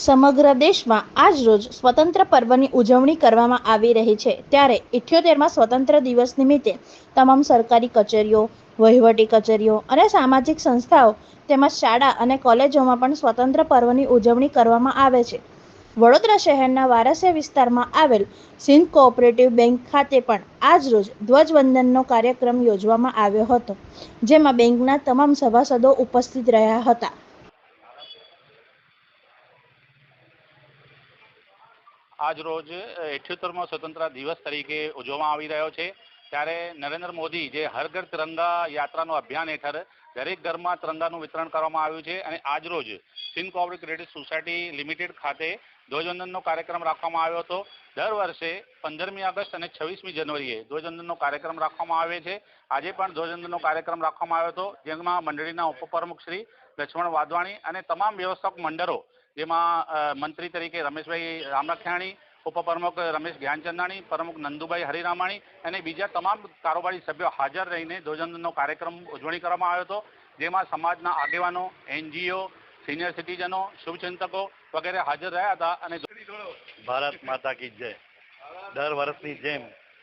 સમગ્ર દેશમાં આજ રોજ સ્વતંત્ર પર્વની ઉજવણી કરવામાં આવી રહી છે. ત્યારે ઇઠ્યોતેરમાં સ્વતંત્ર દિવસ નિમિત્તે તમામ સરકારી કચેરીઓ, વહીવટી કચેરીઓ અને સામાજિક સંસ્થાઓ તેમજ શાળા અને કોલેજોમાં પણ સ્વતંત્ર પર્વની ઉજવણી કરવામાં આવે છે. વડોદરા શહેરના વારસિયા વિસ્તારમાં આવેલ સિંધ કોઓપરેટિવ બેંક ખાતે પણ આજ રોજ ધ્વજવંદનનો કાર્યક્રમ યોજવામાં આવ્યો હતો, જેમાં બેંકના તમામ સભાસદો ઉપસ્થિત રહ્યા હતા. આજ રોજ અઠ્યોતેરમો સ્વતંત્રતા દિવસ તરીકે ઉજવવામાં આવી રહ્યો છે. ત્યારે નરેન્દ્ર મોદી જે હર ઘર તિરંગા યાત્રાનું અભિયાન હેઠળ દરેક ઘરમાં તિરંગાનું વિતરણ કરવામાં આવ્યું છે અને આજ રોજ Sindh cooperative credit society limited ખાતે ધ્વજવંદનનો કાર્યક્રમ રાખવામાં આવ્યો હતો. દર વર્ષે પંદરમી ઓગસ્ટ અને છવ્વીસમી જાન્યુઆરીએ ધ્વજવંદનનો કાર્યક્રમ રાખવામાં આવે છે. આજે પણ ધ્વજવંદનનો કાર્યક્રમ રાખવામાં આવ્યો હતો. જેમાં મંડળીના ઉપપ્રમુખ શ્રી લક્ષ્મણ વાધવાણી અને તમામ વ્યવસ્થાપક મંડળો જેમાં મંત્રી તરીકે રમેશભાઈ રામરખિયાણી ઉપપ્રમુખ રમેશ જ્ઞાનચંદાણી, પ્રમુખ નંદુભાઈ હરિરામાણી અને બીજા તમામ કારોબારી સભ્યો હાજર રહીને ધ્વજવંદનનો કાર્યક્રમ ઉજવણી કરવામાં આવ્યો હતો. જેમાં સમાજના આગેવાનો, એનજીઓ, સિનિયર સિટીઝનો, શુભચિંતકો વગેરે હાજર રહ્યા હતા અને ભારત માતા કી જય. દર વર્ષની જેમ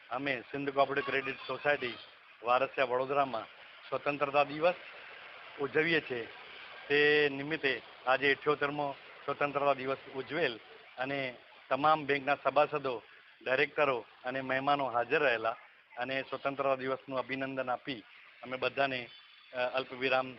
અમે Sindh cooperative credit society Warasia વડોદરામાં સ્વતંત્રતા દિવસ ઉજવીએ છીએ. તે નિમિત્તે આજે અઠ્યોતેરમો સ્વતંત્રતા દિવસ ઉજવેલ અને તમામ બેંકના સભાસદો, ડાયરેક્ટરો અને મહેમાનો હાજર રહેલા અને સ્વતંત્રતા દિવસનું અભિનંદન આપી અમે બધાને અલ્પ વિરામ